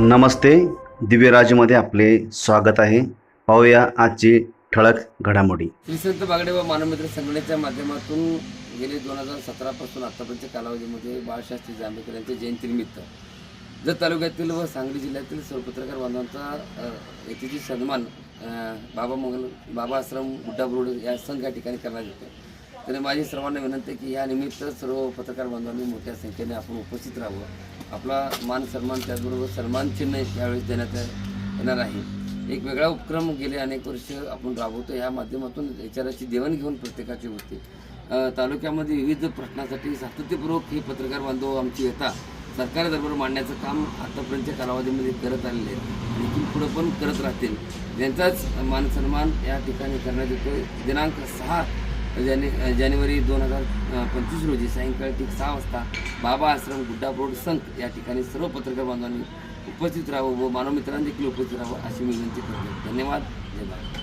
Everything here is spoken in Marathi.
नमस्ते. दिव्यराजमध्ये आपले स्वागत आहे. पाहूया आजची ठळक घडामोडी. श्रीसंत बागडे व मानवमित्र संघटनेच्या माध्यमातून गेले दोन हजार सतरापासून आतापर्यंतच्या कालावधीमध्ये बाळशास्त्री जांभेकर यांच्या जयंतीनिमित्त जत तालुक्यातील व सांगली जिल्ह्यातील सर्व पत्रकार बांधवांचा येथेची सन्मान बाबा मंगल बाबा आश्रम गुड्डा बोर्ड या संघ या ठिकाणी करण्यात येतो. तरी माझी सर्वांना विनंती की या निमित्त सर्व पत्रकार बांधवांनी मोठ्या संख्येने आपण उपस्थित राहावं. आपला मान सन्मान त्याचबरोबर सन्मान चिन्ह यावेळेस देण्यात येणार आहे. एक वेगळा उपक्रम गेले अनेक वर्ष आपण राबवतो. या माध्यमातून विचाराची देवाणघेवाण प्रत्येकाची होते. तालुक्यामध्ये विविध प्रश्नासाठी सातत्यपूर्वक हे पत्रकार बांधव आमची येता सरकार दरबार मांडण्याचं काम आतापर्यंतच्या कालावधीमध्ये करत आलेले आहेत. आणि इथून पुढं पण करत राहतील. त्यांचाच मान सन्मान या ठिकाणी करण्यात येतो दिनांक सहा जाने जानेवारी दोन हजार पंचवीस रोजी सायंकाळी ठीक सहा वाजता बाबा आश्रम गुड्डा रोड संघ या ठिकाणी सर्व पत्रकार बांधवांनी उपस्थित राहावं व मानवमित्रांनी देखील उपस्थित राहावं अशी मी विनंती करतो. धन्यवाद. जय भारत.